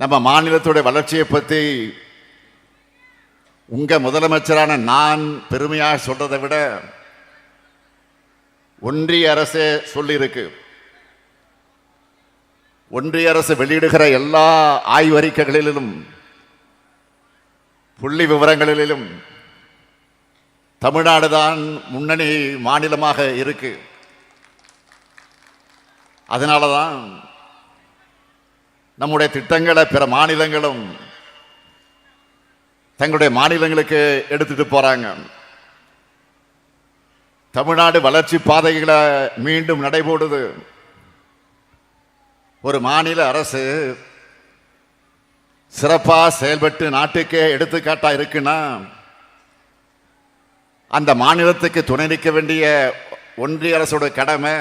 நம்ம மாநிலத்துடைய வளர்ச்சியை பற்றி உங்கள் முதலமைச்சரான நான் பெருமையாக சொல்றதை விட ஒன்றிய அரசே சொல்லியிருக்கு. ஒன்றிய அரசு வெளியிடுகிற எல்லா ஆய்வறிக்கைகளிலும் புள்ளி விவரங்களிலும் தமிழ்நாடு தான் முன்னணி மாநிலமாக இருக்கு. அதனால தான் நம்முடைய திட்டங்களை பிற மாநிலங்களும் தங்களுடைய மாநிலங்களுக்கு எடுத்துட்டு போறாங்க. தமிழ்நாடு வளர்ச்சி பாதைகளை மீண்டும் நடைபோடுது. ஒரு மாநில அரசு சிறப்பாக செயல்பட்டு நாட்டுக்கே எடுத்துக்காட்டா இருக்குன்னா அந்த மாநிலத்துக்கு துணை நிற்க வேண்டிய ஒன்றிய அரசோட கடமை.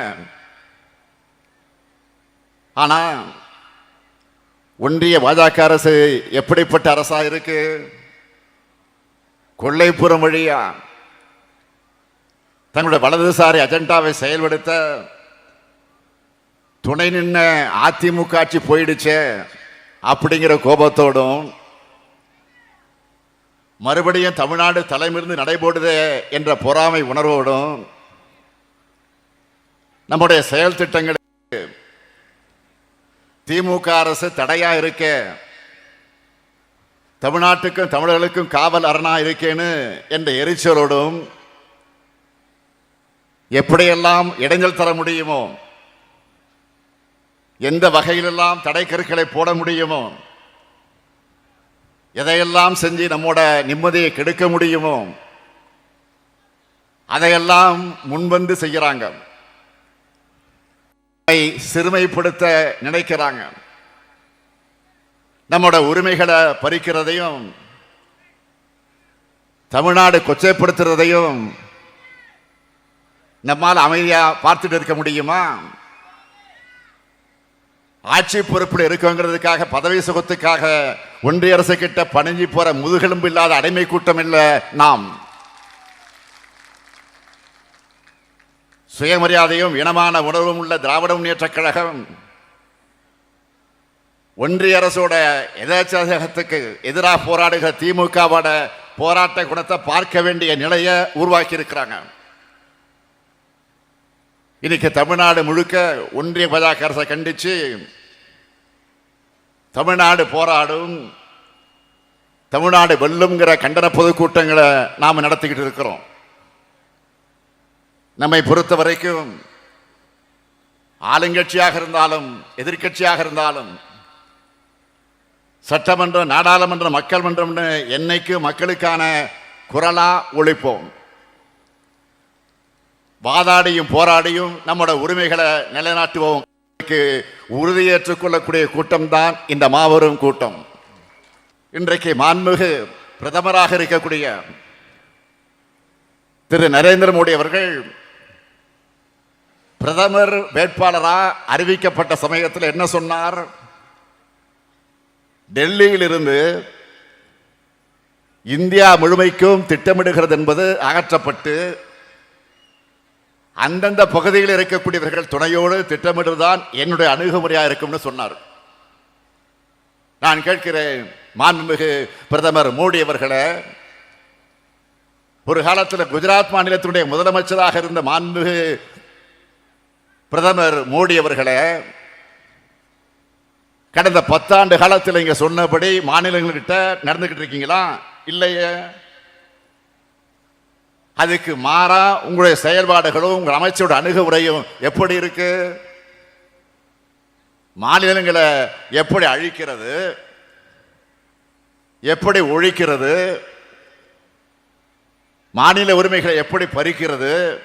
ஆனால் ஒன்றிய பாஜக அரசு எப்படிப்பட்ட அரசா இருக்கு? கொள்ளைப்புறம் வழியா தங்களுடைய வலதுசாரி அஜெண்டாவை செயல்படுத்த துணை நின்ன அதிமுக ஆட்சி போயிடுச்சு அப்படிங்கிற கோபத்தோடும் மறுபடியும் தமிழ்நாடு தலைமிருந்து நடைபோடுதே என்ற பொறாமை உணர்வோடும் நம்முடைய செயல் திட்டங்களை திமுக அரசு தடையா இருக்க. தமிழ்நாட்டுக்கும் தமிழர்களுக்கும் காவல் அரணா இருக்கேன்னு என்ற எரிச்சலோடும் எப்படியெல்லாம் இடைஞ்சல் தர முடியுமோ எந்த வகையிலெல்லாம் தடை கருக்களை போட முடியுமோ எதையெல்லாம் செஞ்சு நம்மோட நிம்மதியை கெடுக்க முடியுமோ அதையெல்லாம் முன்வந்து செய்கிறாங்க. சிறுமைப்படுத்த நினைக்கிறாங்க. நம்மோட உரிமைகளை பறிக்கிறதையும் தமிழ்நாடு கொச்சைப்படுத்துறதையும் நம்மால் அமைதியா பார்த்துட்டு இருக்க முடியுமா? ஆட்சி பொறுப்பில் இருக்குங்கிறதுக்காக பதவி சுகத்துக்காக ஒன்றிய அரசு கிட்ட பணிஞ்சு போற முதுகெலும்பு இல்லாத அடிமை கூட்டம் இல்லை நாம். சுயமரியாதையும் இனமான உணர்வும் உள்ள திராவிட முன்னேற்றக் கழகம் ஒன்றிய அரசோட எதாச்சகத்துக்கு எதிராக போராடுகிற திமுகவோட போராட்ட குணத்தை பார்க்க வேண்டிய நிலையை உருவாக்கி இருக்கிறாங்க இன்னைக்கு தமிழ்நாடு முழுக்க ஒன்றிய பாஜக அரசை கண்டித்து தமிழ்நாடு போராடும் தமிழ்நாடு வெல்லுங்கிற கண்டன பொதுக்கூட்டங்களை நாம் நடத்திக்கிட்டு இருக்கிறோம். நம்மை பொறுத்த வரைக்கும் ஆளுங்கட்சியாக இருந்தாலும் எதிர்கட்சியாக இருந்தாலும் சட்டமன்றம் நாடாளுமன்றம் மக்கள் மன்றம்னு என்னைக்கு மக்களுக்கான குரலா ஒழிப்போம். வாதாடியும் போராடியும் நம்மோட உரிமைகளை நிலைநாட்டுவோம் உறுதியேற்றுக் கொள்ளக்கூடிய கூட்டம் தான் இந்த மாபெரும் கூட்டம். இன்றைக்கு மாண்புமிகு பிரதமராக இருக்கக்கூடிய திரு நரேந்திர மோடி அவர்கள் பிரதமர் வேட்பாளராக அறிவிக்கப்பட்ட சமயத்தில் என்ன சொன்னார்? டெல்லியிலிருந்து இந்தியா முழுமைக்கும் திட்டமிடுகிறது என்பது அகற்றப்பட்டு அந்தந்த பகுதியில் இருக்கக்கூடியவர்கள் துணையோடு திட்டமிடுதான் என்னுடைய அணுகுமுறையாக இருக்கும்னு சொன்னார். நான் கேட்கிறேன் மாண்புமிகு பிரதமர் மோடி அவர்களை ஒரு காலத்தில் குஜராத் மாநிலத்தினுடைய முதலமைச்சராக இருந்த மாண்புமிகு பிரதமர் மோடி அவர்களை கடந்த பத்தாண்டு காலத்தில் இங்கே சொன்னபடி மாநிலங்கள்கிட்ட நடந்துக்கிட்டு இருக்கீங்களா? இல்லையே. அதுக்கு மாறா உங்களுடைய செயல்பாடுகளும் உங்கள் அமைச்சரோட அணுகுமுறையும் எப்படி இருக்கு? மாநிலங்களை எப்படி அழிக்கிறது? எப்படி ஒழிக்கிறது? மாநில உரிமைகளை எப்படி பறிக்கிறது?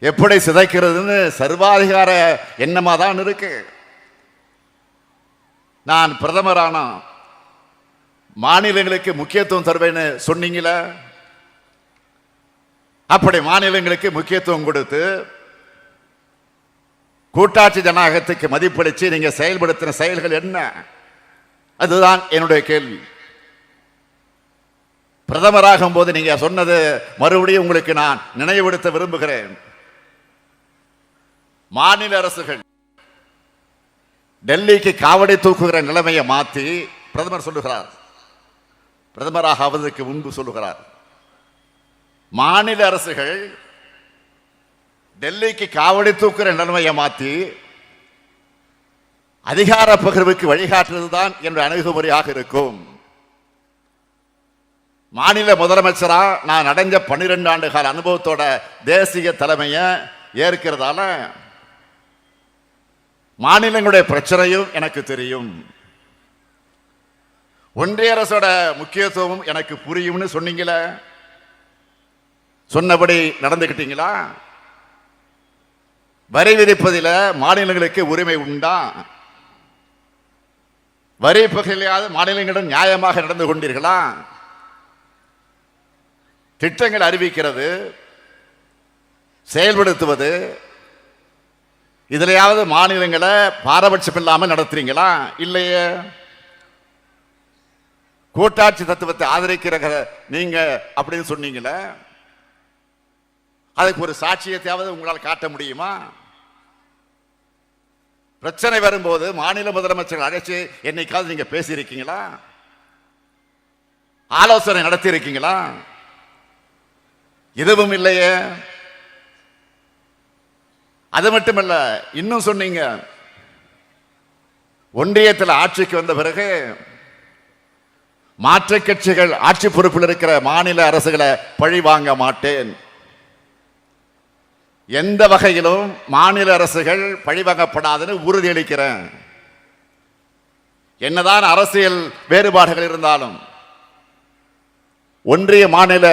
எப்படி சிதைக்கிறதுன்னு சர்வாதிகார எண்ணமாக தான் இருக்கு. நான் பிரதமரானா மாநிலங்களுக்கு முக்கியத்துவம் தருவேன்னு சொன்னீங்களே? அப்படி மாநிலங்களுக்கு முக்கியத்துவம் கொடுத்து கூட்டாட்சி ஜனநாயகத்துக்கு மதிப்பளிச்சு நீங்க செயல்படுத்தின செயல்கள் என்ன? அதுதான் என்னுடைய கேள்வி. பிரதமராகும் போது நீங்க சொன்னது மறுபடியும் உங்களுக்கு நான் நினைவுபடுத்த விரும்புகிறேன். மாநில அரசுகள். டெல்லிக்கு காவடி தூக்குகிற நிலைமையை மாற்றி பிரதமர் சொல்லுகிறார். பிரதமராக ஆவதற்கு முன்பு சொல்லுகிறார். மாநில அரசுகள் டெல்லிக்கு காவடி தூக்குற நிலைமையை மாற்றி அதிகார பகிர்வுக்கு வழிகாட்டுவதுதான் என்ற அணுகுமுறையாக இருக்கும். மாநில முதலமைச்சரா நான் அடைஞ்ச பன்னிரெண்டு ஆண்டு கால அனுபவத்தோட தேசிய தலைமையை ஏற்கிறதால மாநிலங்களுடைய பிரச்சனையும் எனக்கு தெரியும். ஒன்றிய அரசோட முக்கியத்துவம் எனக்கு புரியும்னு சொன்னீங்களே? சொன்னபடி நடந்துக்கிட்டீங்களா வரி விதிப்பதில் மாநிலங்களுக்கு உரிமை உண்டா? வரி பகிர்லையாவது மாநிலங்களிடம் நியாயமாக நடந்து கொண்டீர்களா? திட்டங்கள் அறிவிக்கிறது செயல்படுத்துவது இதுலையாவது மாநிலங்களை பாரபட்சம் இல்லாமல் நடத்துறீங்களா? இல்லையே. கூட்டாட்சி தத்துவத்தை ஆதரிக்கிற நீங்க அப்படின்னு சொன்னீங்களே. அதுக்கு ஒரு சாட்சியத்தையாவது உங்களால் காட்ட முடியுமா? பிரச்சனை வரும்போது மாநில முதலமைச்சர்கள் அழைச்சி என்னைக்காவது நீங்க பேசியிருக்கீங்களா? ஆலோசனை நடத்தி இருக்கீங்களா எதுவும் இல்லையே. அது மட்டுமல்ல இன்னும் சொன்னீங்க ஒன்றியத்தில் ஆட்சிக்கு வந்த பிறகு மாற்று கட்சிகள் ஆட்சி பொறுப்பில் இருக்கிற மாநில அரசுகளை பழி வாங்க மாட்டேன். எந்த வகையிலும் மாநில அரசுகள் பழிவாங்கப்படாதுன்னு உறுதியளிக்கிறேன் என்னதான் அரசியல் வேறுபாடுகள் இருந்தாலும் ஒன்றிய மாநில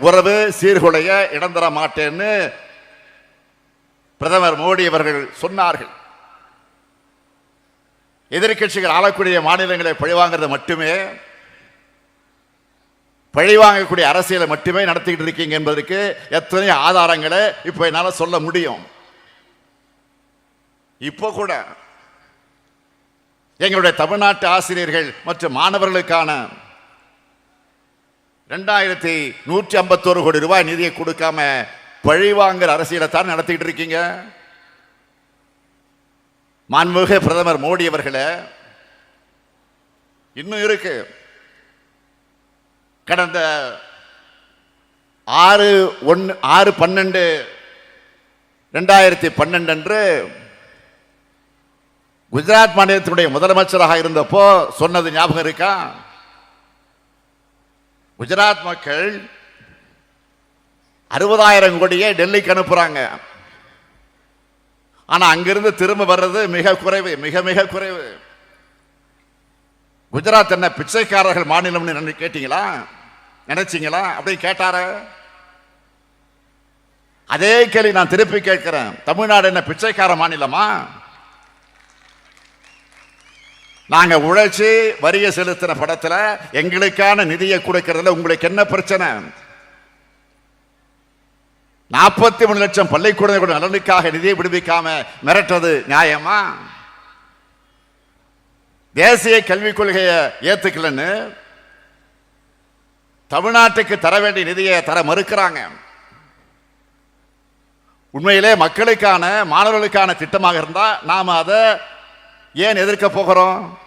உறவு சீர்குலைய இடம் தர மாட்டேன்னு பிரதமர் மோடி அவர்கள் சொன்னார்கள். எதிர்கட்சிகள் ஆளக்கூடிய மாநிலங்களை பழிவாங்கிறது மட்டுமே பழிவாங்கக்கூடிய அரசியலை மட்டுமே நடத்திக்கிட்டு இருக்கீங்க என்பதற்கு எத்தனை ஆதாரங்களை இப்போ என்னால் சொல்ல முடியும். இப்போ கூட எங்களுடைய தமிழ்நாட்டு ஆசிரியர்கள் மற்றும் மாணவர்களுக்கான ரெண்டாயிரத்தி நூற்றி ஐம்பத்தோரு கோடி ரூபாய் நிதியை கொடுக்காம பழிவாங்கிற அரசியலை தான் நடத்திக்கிட்டு இருக்கீங்க. மாண்புமிகு பிரதமர் மோடி அவர்களே இன்னும் இருக்கு. கடந்த ஆறு ஒன்று ஆறு பன்னெண்டு ரெண்டாயிரத்தி பன்னெண்டு அன்று குஜராத் மாநிலத்தினுடைய முதலமைச்சராக இருந்தப்போ சொன்னது ஞாபகம் இருக்கா? குஜராத் மக்கள் அறுபதாயிரம் கோடியை டெல்லிக்கு அனுப்புறாங்க. ஆனா அங்கிருந்து திரும்ப வர்றது மிக குறைவு மிக மிக குறைவு. குஜராத் என்ன பிச்சைக்காரர்கள் மாநிலம்னு கேட்டீங்களா? நினைச்சீங்களா? அப்படின்னு கேட்டார. அதே கேள்வி நான் திருப்பி கேட்கிறேன். தமிழ்நாடு என்ன பிச்சைக்கார மாநிலமா? நாங்க உழைச்சி வரிய செலுத்தின படத்துல எங்களுக்கான நிதியை கொடுக்கறதுல உங்களுக்கு என்ன பிரச்சனை? நாற்பத்தி மூணு லட்சம் பள்ளிக்கூடங்களோட நலனுக்காக நிதியை விடுவிக்காம மிரட்டுறது நியாயமா? தேசிய கல்விக் கொள்கையை ஏத்துக்கலன்னு தமிழ்நாட்டுக்கு தர வேண்டிய நிதியை தர மறுக்கிறாங்க. உண்மையிலே மக்களுக்கான மாணவர்களுக்கான திட்டமாக இருந்தால் நாம் அதை ஏன் எதிர்க்க போகிறோம்?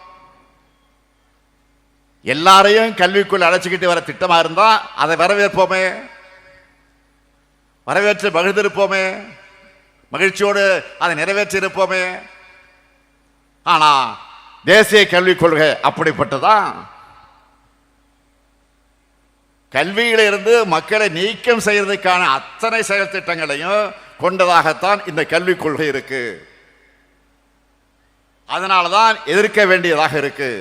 எல்லாரையும் கல்விக்குள் அழைச்சிக்கிட்டு வர திட்டமாக இருந்தால் அதை வரவேற்போமே. வரவேற்று மகிழ்ந்திருப்போமே. மகிழ்ச்சியோடு அதை நிறைவேற்றி இருப்போமே ஆனா தேசிய கல்விக் கொள்கை அப்படிப்பட்டதான் கல்வியிலிருந்து மக்களை நீக்கம் செய்யறதுக்கான அத்தனை செயல் திட்டங்களையும் கொண்டதாகத்தான் இந்த கல்விக் கொள்கை இருக்கு. அதனால தான் எதிர்க்க வேண்டியதாக இருக்கு.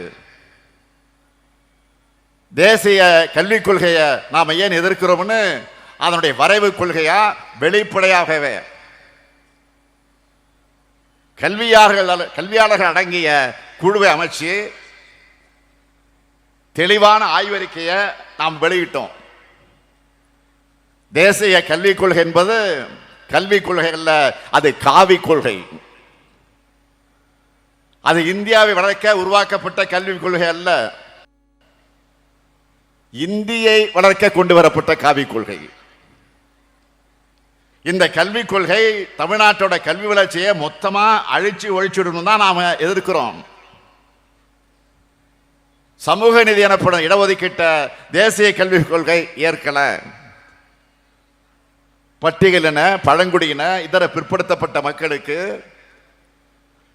தேசிய கல்விக் கொள்கையை நாம் ஏன் எதிர்க்கிறோம்னு அதனுடைய வரைவு கொள்கையா? வெளிப்படையாகவே. கல்வியாளர்கள் கல்வியாளர்கள் அடங்கிய குழுவை அமைச்சு தெளிவான ஆய்வறிக்கையை நாம் வெளியிட்டோம். தேசிய கல்விக் கொள்கை என்பது கல்விக் கொள்கை அல்ல அது காவி கொள்கை. அது இந்தியாவை வளர்க்க உருவாக்கப்பட்ட கல்விக் கொள்கை அல்ல. இந்தியை வளர்க்க கொண்டு வரப்பட்ட காவி கொள்கை. இந்த கல்விக் கொள்கை தமிழ்நாட்டோட கல்வி வளர்ச்சியை மொத்தமாக அழிச்சு ஒழிச்சுடணும் தான் நாம் எதிர்க்கிறோம். சமூக நிதி எனப்படும் இடஒதுக்கீட்ட தேசிய கல்விக் கொள்கை ஏற்கலை. பட்டியலின பழங்குடியின இதர பிற்படுத்தப்பட்ட மக்களுக்கு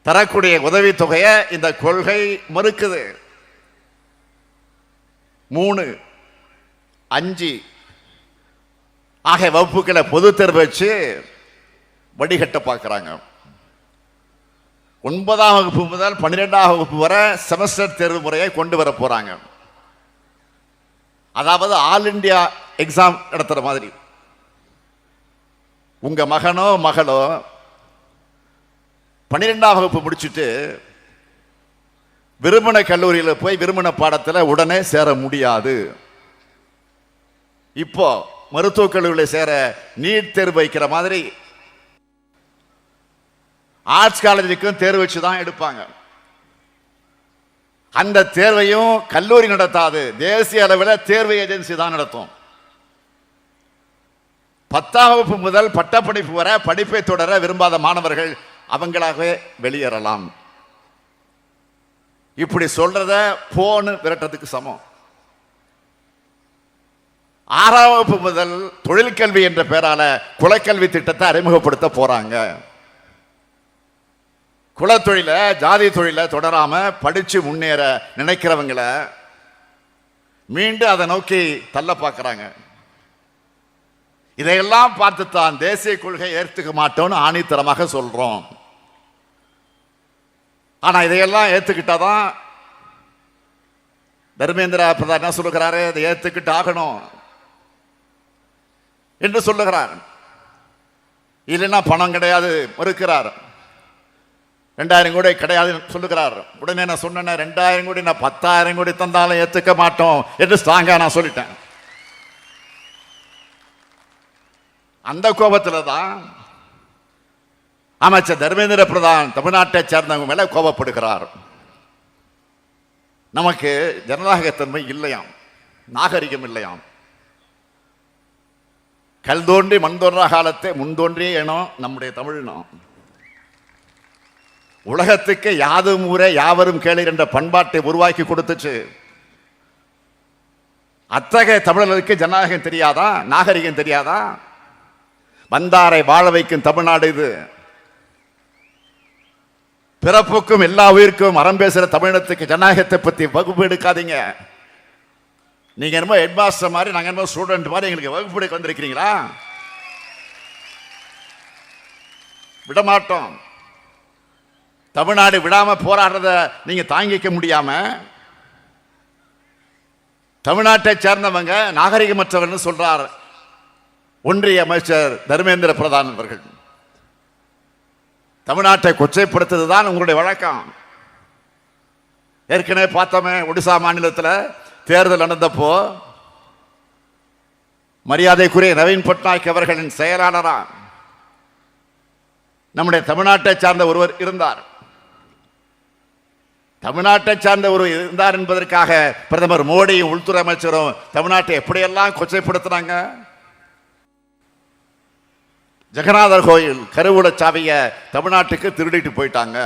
தரக்கூடிய உதவித்தொகையை இந்த கொள்கை மறுக்குது. மூணு அஞ்சு ஆக வகுப்புகளை பொது தேர்வு வச்சு வடிகட்ட பார்க்குறாங்க. ஒன்பதாம் வகுப்பு முதல் பன்னிரெண்டாம் வகுப்பு வரை செமஸ்டர் தேர்வு முறையை கொண்டு வர போறாங்க. அதாவது ஆல் இந்தியா எக்ஸாம் நடத்துகிற மாதிரி. உங்கள் மகனோ மகளோ பன்னிரெண்டாம் வகுப்பு முடிச்சுட்டு விரும்பின கல்லூரியில் போய் விரும்பின பாடத்தில் உடனே சேர முடியாது. இப்போ மருத்துவக் கல்லூரியில் சேர நீட் தேர்வு வைக்கிற மாதிரி ஆர்ட்ஸ் காலேஜுக்கும் தேர்வு வச்சு தான் எடுப்பாங்க. அந்த தேர்வையும் கல்லூரி நடத்தாது. தேசிய அளவில் தேர்வு ஏஜென்சி தான் நடத்தும். பத்தாம் வகுப்பு முதல் பட்டப்படிப்பு வர படிப்பை தொடர விரும்பாத மாணவர்கள் அவங்களாகவே வெளியேறலாம். இப்படி சொல்றத போன்னு விரட்டத்துக்கு சமம். ஆறாம் வகுப்பு முதல் தொழிற்கல்வி என்ற பெயரால குலக்கல்வி திட்டத்தை அறிமுகப்படுத்த போறாங்க. குலத்தொழில ஜாதி தொழிலை தொடராம படிச்சு முன்னேற நினைக்கிறவங்கள மீண்டும் அதை நோக்கி தள்ள பார்க்குறாங்க இதையெல்லாம் பார்த்து தான் தேசிய கொள்கை ஏற்றுக்க மாட்டோம்னு ஆணித்தரமாக சொல்றோம். ஆனா இதையெல்லாம் ஏத்துக்கிட்டாதான் தர்மேந்திரா பிரதான் என்ன சொல்லுகிறாரு? இதை ஏத்துக்கிட்டு ஆகணும். என்று சொல்லுகிறார். இல்லைன்னா பணம் கிடையாது மறுக்கிறார். ரெண்டாயிரம் கோடி கிடையாது சொல்லுகிறார். உடனே நான் சொன்னேன் ரெண்டாயிரம் கோடி நான் பத்தாயிரம் கோடி தந்தாலும் ஏத்துக்க மாட்டோம் என்று ஸ்ட்ராங்காக நான் சொல்லிட்டேன். அந்த கோபத்தில் தான் அமைச்சர் தர்மேந்திர பிரதான் தமிழ்நாட்டை சேர்ந்தவங்க மேலே கோபப்படுகிறார். நமக்கு ஜனநாயகத்தன்மை இல்லையாம் நாகரிகம் இல்லையாம். கல் தோன்றி மண் தோன்றா காலத்தை முன் தோன்றிய இனம் நம்முடைய தமிழ் உலகத்துக்கு யாதும் ஊரே யாவரும் கேளீர் என்ற பண்பாட்டை உருவாக்கி கொடுத்துச்சு. அத்தகைய தமிழர்களுக்கு ஜனநாயகம் தெரியாதா நாகரிகம் தெரியாதா? வந்தாரை வாழ வைக்கும் தமிழ்நாடு இது. பிறப்புக்கும் எல்லா உயிருக்கும் அறம் பேசுகிற தமிழினத்துக்கு ஜனநாயகத்தை பற்றி வகுப்பு எடுக்காதீங்க. நீங்கள் என்னமோ ஹெட் மாஸ்டர் மாதிரி நாங்கள் என்னமோ ஸ்டூடெண்ட் மாதிரி எங்களுக்கு வகுப்பு எடுக்க வந்திருக்கிறீங்களா? விடமாட்டோம். தமிழ்நாடு விடாமல் போராடுறத நீங்கள் தாங்கிக்க முடியாமல் தமிழ்நாட்டை சேர்ந்தவங்க நாகரிகமற்றவர்னு சொல்கிறார் ஒன்றிய அமைச்சர் தர்மேந்திர பிரதான் அவர்கள். தமிழ்நாட்டை கொச்சைப்படுத்துவதுதான் உங்களுடைய வழக்கம். ஏற்கனவே பார்த்தோமே ஒடிசா மாநிலத்தில் தேர்தல் நடந்தப்போ மரியாதைக்குரிய நவீன் பட்நாயக் அவர்களின் செயலாளரா நம்முடைய தமிழ்நாட்டை சார்ந்த ஒருவர் இருந்தார். தமிழ்நாட்டை சார்ந்த ஒரு இருந்தார் என்பதற்காக பிரதமர் மோடியும் உள்துறை அமைச்சரும் தமிழ்நாட்டை எப்படியெல்லாம் கொச்சைப்படுத்துறாங்க ஜெகநாதர் கோயில் கருவூல தமிழ்நாட்டுக்கு திருடிட்டு போயிட்டாங்க.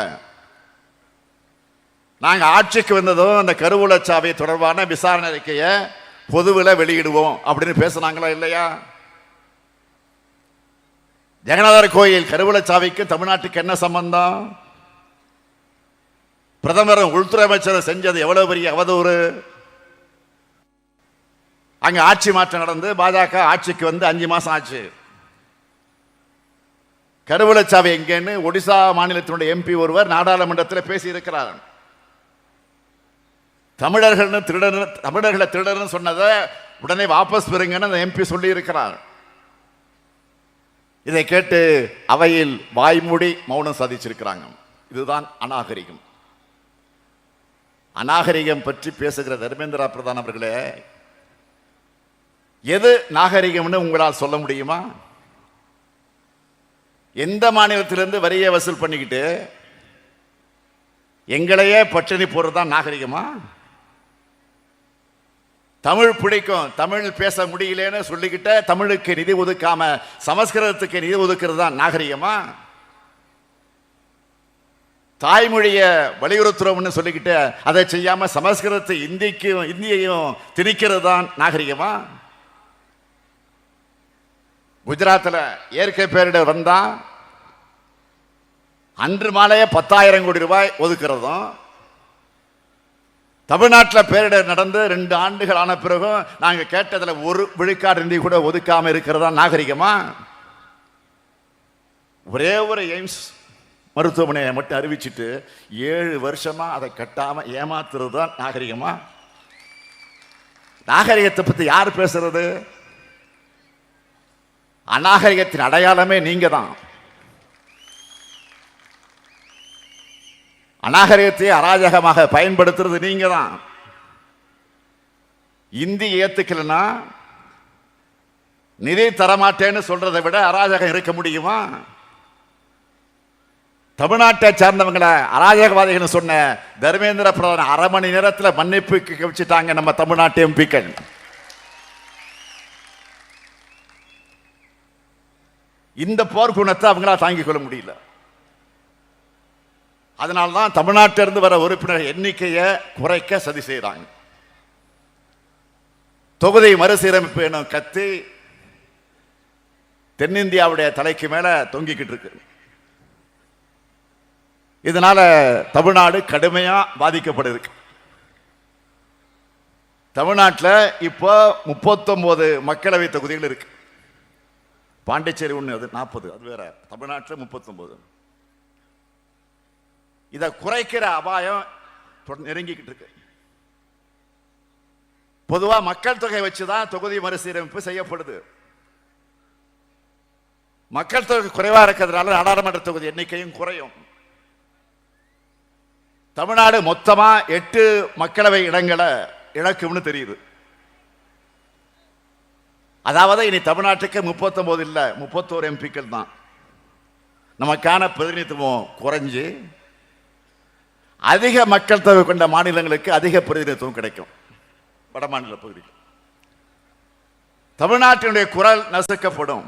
நாங்கள் ஆட்சிக்கு வந்ததும் அந்த கருவூலச்சாவை தொடர்பான விசாரணை அறிக்கையை பொதுவில் வெளியிடுவோம் அப்படின்னு பேசுனாங்களா இல்லையா? ஜெகநாதர் கோயில் கருவூல தமிழ்நாட்டுக்கு என்ன சம்பந்தம்? பிரதமரும் உள்துறை அமைச்சரும் செஞ்சது எவ்வளவு பெரிய அவதூறு? அங்க ஆட்சி மாற்றம் நடந்து பாஜக ஆட்சிக்கு வந்து அஞ்சு மாசம் ஆச்சு. கருவூலச்சாவை எங்கேன்னு ஒடிசா மாநிலத்தினுடைய எம்பி ஒருவர் நாடாளுமன்றத்தில் பேசி இருக்கிறார் தமிழர்கள்னு திருடர் தமிழர்களை திருடர்னு சொன்னதை உடனே வாபஸ் பெறுங்கன்னு அந்த எம்பி சொல்லியிருக்கிறார். இதை கேட்டு அவையில் வாய்மூடி மௌனம் சாதிச்சிருக்கிறாங்க. இதுதான் அநாகரிகம். அநாகரிகம் பற்றி பேசுகிற தர்மேந்திரா பிரதான் அவர்களே எது நாகரிகம்னு உங்களால் சொல்ல முடியுமா? எந்த மாநிலத்திலிருந்து வரியை வசூல் பண்ணிக்கிட்டு எங்களையே பட்டினி போடுறது தான் நாகரிகமா? தமிழ் பிடிக்கும். தமிழ் பேச முடியலன்னு சொல்லிக்கிட்ட தமிழுக்கு நிதி ஒதுக்காம சமஸ்கிருதத்துக்கு நிதி ஒதுக்கிறது தான் நாகரிகமா? தாய்மொழியை வலியுறுத்துறோம்னு சொல்லிக்கிட்டு அதை செய்யாமல் சமஸ்கிருதத்தை இந்திக்கும் இந்தியையும் திணிக்கிறது தான் நாகரிகமா? குஜராத்தில் இயற்கை பேரிடர் வந்தால் அன்று மாலையே பத்தாயிரம் கோடி ரூபாய் ஒதுக்கிறதும் தமிழ்நாட்டில் பேரிடர் நடந்து ரெண்டு ஆண்டுகள் ஆன பிறகும் நாங்கள் கேட்டதில் ஒரு விழுக்காடு நிதி கூட ஒதுக்காமல் இருக்கிறதா நாகரிகமா? ஒரே ஒரு எய்ம்ஸ் மருத்துவமனையை மட்டும் அறிவிச்சிட்டு ஏழு வருஷமாக அதை கட்டாமல் ஏமாத்துறது தான் நாகரிகமா? நாகரிகத்தை பற்றி யார் பேசுறது? அநாகரிகத்தின் அடையாளமே நீங்கள் தான் அநாகரிகத்தை அராஜகமாக பயன்படுத்துறது நீங்க தான் இந்தி ஏத்துக்கலன்னா நிதி தரமாட்டேன்னு சொல்றதை விட அராஜகம் இருக்க முடியுமா? தமிழ்நாட்டை சார்ந்தவங்களை அராஜகவாதிகள் சொன்ன தர்மேந்திர பிரதான் அரை மணி நேரத்தில் மன்னிப்பு வச்சுட்டாங்க நம்ம தமிழ்நாட்டு எம்பிக்கள். இந்த போர் குணத்தை அவங்களா தாங்கிக் கொள்ள முடியல. அதனால தான் தமிழ்நாட்டிலிருந்து வர உறுப்பினர் எண்ணிக்கையை குறைக்க சதி செய்கிறாங்க தொகுதி மறுசீரமைப்பு எனும் கத்தி தென்னிந்தியாவுடைய தலைக்கு மேலே தொங்கிக்கிட்டு இருக்கு. இதனால தமிழ்நாடு கடுமையாக பாதிக்கப்படுது. தமிழ்நாட்டில் இப்போ முப்பத்தொம்போது மக்களவை தொகுதிகள் இருக்கு. பாண்டிச்சேரி ஒன்று அது நாற்பது அது வேற. தமிழ்நாட்டில் முப்பத்தொம்போது இதை குறைக்கிற அபாயம் நெருங்கிக்கிட்டு இருக்கு பொதுவா மக்கள் தொகை வச்சுதான் தொகுதி மறுசீரமைப்பு செய்யப்படுது. மக்கள் தொகை குறைவா இருக்கிறதுனால நாடாளுமன்ற தொகுதி எண்ணிக்கையும் குறையும். தமிழ்நாடு மொத்தமா எட்டு மக்களவை இடங்களை இழக்கும்னு தெரியுது. அதாவது இனி தமிழ்நாட்டுக்கு முப்பத்தொம்போது இல்லை முப்பத்தோரு எம்பிக்கள் தான். நமக்கான பிரதிநிதித்துவம் குறைஞ்சு அதிக மக்கள் தொகை கொண்ட மாநிலங்களுக்கு அதிக பிரதிநிதித்துவம் கிடைக்கும். வட மாநில பகுதியில். தமிழ்நாட்டினுடைய குரல் நசுக்கப்படும்.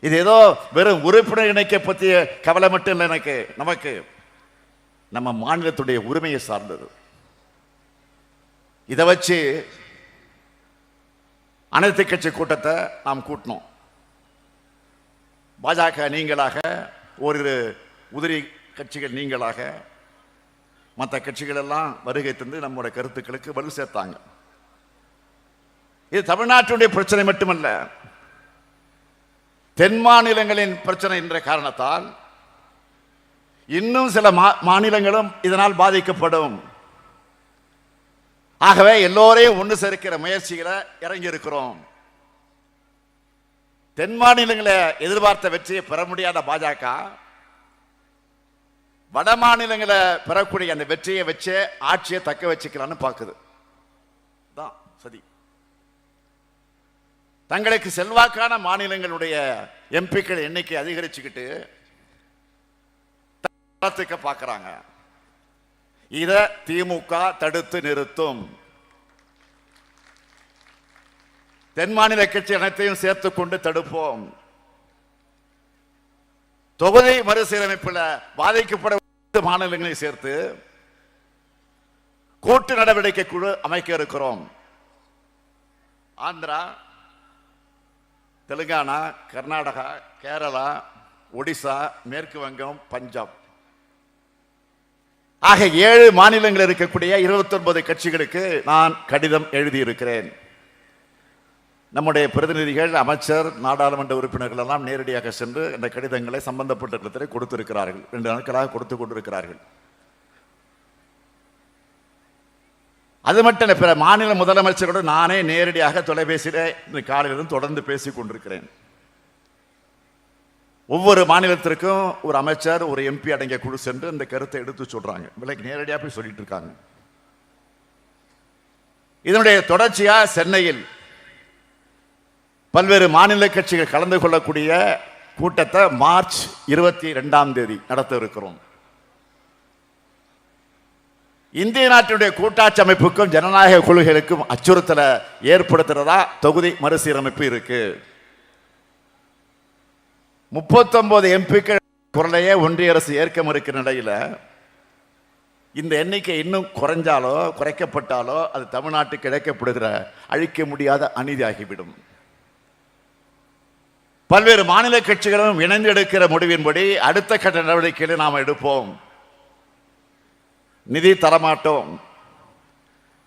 இது ஏதோ வெறும் உறுப்பினர் இணைக்க பற்றிய கவலை மட்டும் இல்லை எனக்கு. நமக்கு நம்ம மாநிலத்துடைய உரிமையை சார்ந்தது. இதை வச்சு அனைத்து கட்சி கூட்டத்தை நாம் கூட்டினோம் பாஜக நீங்களாக ஓரிரு உதிரி கட்சிகள் நீங்களாக மற்ற கட்சிகள் எல்லாம் வருகை தந்து நம்முடைய கருத்துக்களுக்கு வலு சேர்த்தாங்க. இது தமிழ்நாட்டினுடைய பிரச்சனை மட்டுமல்ல. தென் மாநிலங்களின் பிரச்சனை என்ற காரணத்தால் இன்னும் சில மா- மாநிலங்களும் இதனால் பாதிக்கப்படும். ஆகவே எல்லோரையும் ஒன்று சேர்க்கிற முயற்சிகளை இறங்கி இருக்கிறோம் தென் மாநிலங்களை எதிர்பார்த்த வெற்றியை பெற முடியாத பாஜக வட மாநிலங்களை பெறக்கூடிய அந்த வெற்றியை வச்சே ஆட்சியை தக்க வச்சுக்கலான்னு பார்க்குது. தான் சதி. தங்களுக்கு செல்வாக்கான மாநிலங்களுடைய எம்பிக்கள் எண்ணிக்கை அதிகரிச்சுக்கிட்டு வளர்த்துக்க பார்க்கறாங்க. திமுக தடுத்து நிறுத்தும். தென் மாநில கட்சி அனைத்தையும் சேர்த்து கொண்டு தடுப்போம். தொகுதி மறுசீரமைப்பில் பாதிக்கப்பட மாநிலங்களை சேர்த்து கூட்டு நடவடிக்கை குழு அமைக்க இருக்கிறோம். ஆந்திரா தெலுங்கானா கர்நாடகா கேரளா ஒடிசா மேற்கு வங்கம் பஞ்சாப். ஆக ஏழு மாநிலங்கள் இருக்கக்கூடிய 29 கட்சிகளுக்கு நான் கடிதம் எழுதியிருக்கிறேன். நம்முடைய பிரதிநிதிகள் அமைச்சர் நாடாளுமன்ற உறுப்பினர்கள் எல்லாம் நேரடியாக சென்று இந்த கடிதங்களை சம்பந்தப்பட்ட இடத்திலே கொடுத்திருக்கிறார்கள். ரெண்டு நாட்களாக கொடுத்து கொண்டிருக்கிறார்கள். அது மட்டும் இல்லை பிற மாநில முதலமைச்சரோடு நானே நேரடியாக தொலைபேசியிலே இந்த காலையிலிருந்து தொடர்ந்து பேசிக் கொண்டிருக்கிறேன். ஒவ்வொரு மாநிலத்திற்கும் ஒரு அமைச்சர் ஒரு எம்பி அடங்கிய குழு சென்று இந்த கருத்தை எடுத்து சொல்றாங்க. விலைக்கு நேரடியாக போய் சொல்லிட்டு இருக்காங்க. இதனுடைய தொடர்ச்சியாக சென்னையில் பல்வேறு மாநில கட்சிகள் கலந்து கொள்ளக்கூடிய கூட்டத்தை மார்ச் இருபத்தி ரெண்டாம் தேதி நடத்த இருக்கிறோம். இந்திய நாட்டினுடைய கூட்டாட்சி அமைப்புக்கும் ஜனநாயக கொள்கைகளுக்கும் அச்சுறுத்தலை ஏற்படுத்துறதா தொகுதி மறுசீரமைப்பு இருக்கு. முப்பத்தொன்பது எம்பிக்கள் குரலையே ஒன்றிய அரசு ஏற்க மறுக்கிற நிலையில் இந்த எண்ணிக்கை இன்னும் குறைஞ்சாலோ குறைக்கப்பட்டாலோ அது தமிழ்நாட்டுக்கு இழைக்கப்படுகிற அழிக்க முடியாத அநீதியாகிவிடும். பல்வேறு மாநில கட்சிகளும் இணைந்து எடுக்கிற முடிவின்படி அடுத்த கட்ட நடவடிக்கைகளை நாம் எடுப்போம். நிதி தரமாட்டோம்.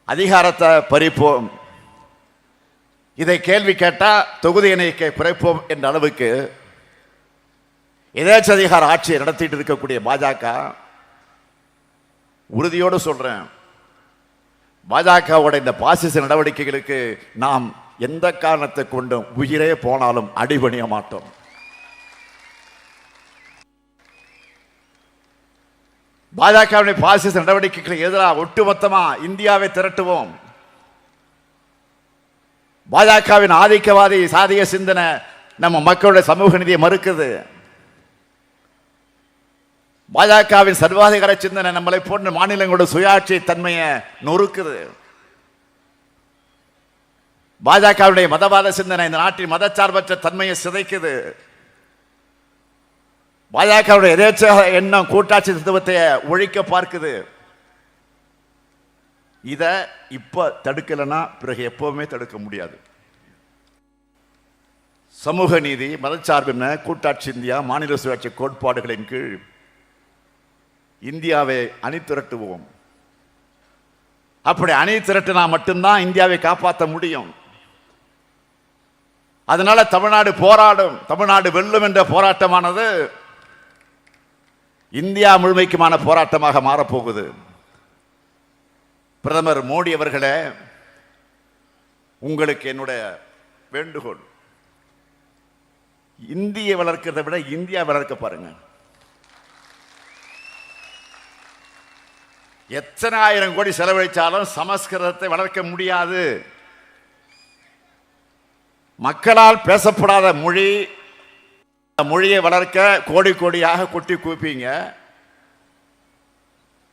அதிகாரத்தை பறிப்போம். இதை கேள்வி கேட்டால் தொகுதி எண்ணிக்கை குறைப்போம் என்ற அளவுக்கு எதேச்சதிகார ஆட்சியை நடத்திட்டு இருக்கக்கூடிய பாஜக உறுதியோடு சொல்கிறேன் பாஜகவோட இந்த பாசிச நடவடிக்கைகளுக்கு நாம் எந்த காரணத்தை கொண்டும் உயிரே போனாலும் அடிபணிய மாட்டோம். பாஜகவுடைய பாசிச நடவடிக்கைகளுக்கு எதிராக ஒட்டுமொத்தமா இந்தியாவை திரட்டுவோம். பாஜகவின் ஆதிக்கவாதி சாதிய சிந்தனை நம்ம மக்களுடைய சமூக நிதியை மறுக்குது. பாஜகவின் சர்வாதிகார சிந்தனை நம்மளை போன்ற மாநிலங்களோட சுயாட்சி தன்மையை நொறுக்குது. பாஜகவுடைய மதவாத சிந்தனை இந்த நாட்டின் மதச்சார்பற்ற தன்மையை சிதைக்குது. பாஜகவுடைய எதேச்ச எண்ணம் கூட்டாட்சி தத்துவத்தை ஒழிக்க பார்க்குது. இதை இப்போ தடுக்கலைன்னா பிறகு எப்பவுமே தடுக்க முடியாது. சமூக நீதி மதச்சார்பின்மை கூட்டாட்சி இந்தியா மாநில சுயாட்சி கோட்பாடுகளின் கீழ். இந்தியாவை அணி திரட்டுவோம். அப்படி அணி திரட்டினா மட்டும்தான் இந்தியாவை காப்பாற்ற முடியும். அதனால தமிழ்நாடு போராடும் தமிழ்நாடு வெல்லும் என்ற போராட்டமானது இந்தியா முழுமைக்குமான போராட்டமாக மாறப்போகுது. பிரதமர் மோடி அவர்களே உங்களுக்கு என்னுடைய வேண்டுகோள். இந்தியை வளர்க்கிறத விட இந்தியா வளர்க்க பாருங்க. எத்தனை ஆயிரம் கோடி செலவழிச்சாலும் சமஸ்கிருதத்தை வளர்க்க முடியாது. மக்களால் பேசப்படாத மொழி அந்த மொழியை வளர்க்க கோடி கோடியாக கொட்டி கூப்பீங்க.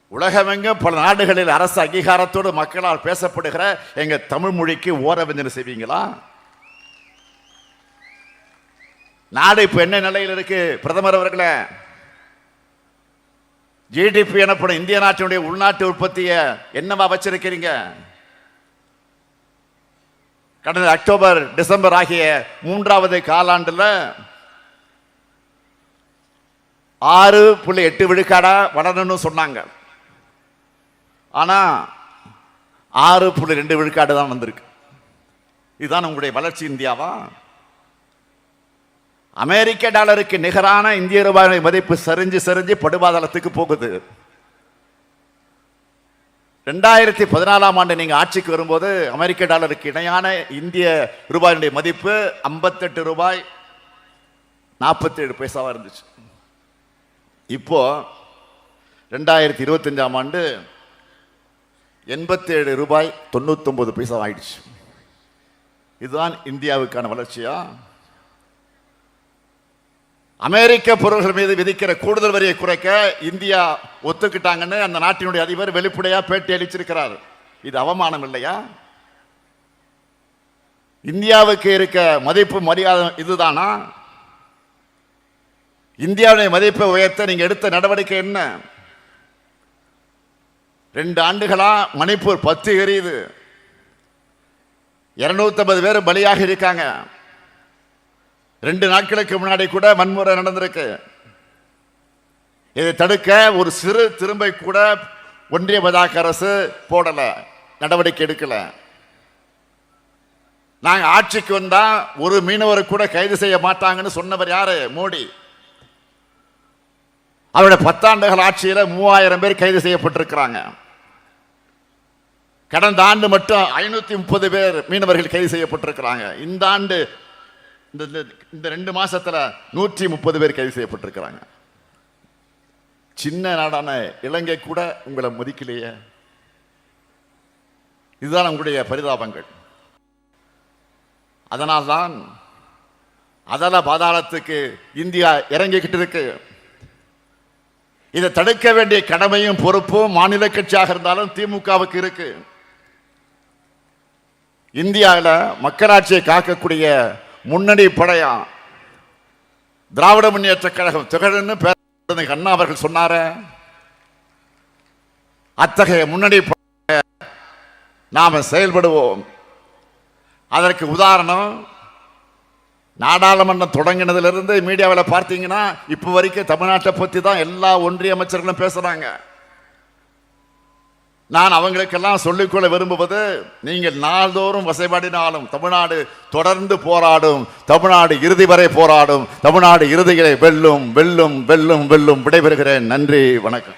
உலகமெங்கும் பல நாடுகளில் அரசு அங்கீகாரத்தோடு மக்களால் பேசப்படுகிற எங்கள் தமிழ் மொழிக்கு ஓரவஞ்சனை செய்வீங்களா? நாடு இப்போ என்ன நிலையில் இருக்கு? பிரதமர் அவர்களே ஜிடிபி எனப்படும் இந்திய நாட்டினுடைய உள்நாட்டு உற்பத்தியை என்னவா வச்சிருக்கிறீங்க? கடந்த அக்டோபர் டிசம்பர் ஆகிய மூன்றாவது காலாண்டில் ஆறு புள்ளி எட்டு விழுக்காடா வளரணும்னு சொன்னாங்க. ஆனால் ஆறு புள்ளி ரெண்டு விழுக்காடு தான் வந்திருக்கு. இதுதான் உங்களுடைய வளர்ச்சி இந்தியாவா? அமெரிக்க டாலருக்கு நிகரான இந்திய ரூபாய் மதிப்பு சரிஞ்சு சரிஞ்சு படுபாதளத்துக்கு போகுது. ரெண்டாயிரத்தி பதினாலாம் ஆண்டு நீங்கள் ஆட்சிக்கு வரும்போது அமெரிக்க டாலருக்கு இணையான இந்திய ரூபாயினுடைய மதிப்பு ஐம்பத்தெட்டு ரூபாய் நாற்பத்தி ஏழு இருந்துச்சு. இப்போ ரெண்டாயிரத்தி இருபத்தஞ்சாம் ஆண்டு எண்பத்தேழு ரூபாய் தொண்ணூத்தொம்பது பைசா ஆயிடுச்சு இதுதான் இந்தியாவுக்கான வளர்ச்சியா? அமெரிக்க பொருள்கள் மீது விதிக்கிற கூடுதல் வரியை குறைக்க இந்தியா ஒத்துக்கிட்டாங்கன்னு அந்த நாட்டினுடைய அதிபர் வெளிப்படையாக பேட்டி அளிச்சிருக்கிறார். இது அவமானம் இல்லையா? இந்தியாவுக்கு இருக்க மதிப்பு மரியாதை இதுதானா? இந்தியாவுடைய மதிப்பை உயர்த்த நீங்க எடுத்த நடவடிக்கை என்ன? ரெண்டு ஆண்டுகளா மணிப்பூர் பத்து எரியுது. இருநூத்தி பேர் பலியாக இருக்காங்க. ரெண்டு நாட்களுக்கு முன்னாடி கூட வன்முறை நடந்திருக்கு. இதை தடுக்க ஒரு சிறு திரும்பை கூட ஒன்றிய பதாக அரசு போடல நடவடிக்கை எடுக்கல. நாங்க ஆட்சிக்கு வந்தா ஒரு மீனவரை கூட கைது செய்ய மாட்டாங்கன்னு சொன்னவர் யாரு? மோடி. அவருடைய பத்தாண்டுகள் ஆட்சியில மூவாயிரம் பேர் கைது செய்யப்பட்டிருக்கிறாங்க. கடந்த ஆண்டு மட்டும் ஐநூத்தி முப்பது பேர் மீனவர்கள் கைது செய்யப்பட்டிருக்கிறாங்க. இந்த ஆண்டு இந்த இந்த- ரெண்டு மாசத்துல நூற்றி முப்பது பேர் கைது செய்யப்பட்டிருக்கிறாங்க. சின்ன நாடான இலங்கை கூட உங்களை மதிக்கலையே. இதுதான் உங்களுடைய பரிதாபங்கள். அதனால்தான் அதல பாதாளத்துக்கு இந்தியா இறங்கிக்கிட்டு இருக்கு. இதை தடுக்க வேண்டிய கடமையும் பொறுப்பும் மாநில கட்சியாக இருந்தாலும் திமுகவுக்கு இருக்கு. இந்தியாவில் மக்களாட்சியை காக்கக்கூடிய முன்னணி படையா? திராவிட முன்னேற்ற கழகம் திகழன்னு பேர் அண்ணா அவர்கள் சொன்னார. அத்தகைய முன்னணி படையாக நாம செயல்படுவோம். அதற்கு உதாரணம் நாடாளுமன்றம் தொடங்கினதுலேருந்து மீடியாவில் பார்த்தீங்கன்னா இப்போ வரைக்கும் தமிழ்நாட்டை பற்றி தான் எல்லா ஒன்றிய அமைச்சர்களும் பேசுகிறாங்க நான் அவங்களுக்கெல்லாம் சொல்லிக்கொள்ள விரும்புவது நீங்கள் நாள்தோறும் வசைபாடினாலும் தமிழ்நாடு தொடர்ந்து போராடும் தமிழ்நாடு இறுதி வரை போராடும் தமிழ்நாடு இறுதிகளை வெல்லும் வெல்லும் வெல்லும் வெல்லும் விடைபெறுகிறேன். நன்றி வணக்கம்.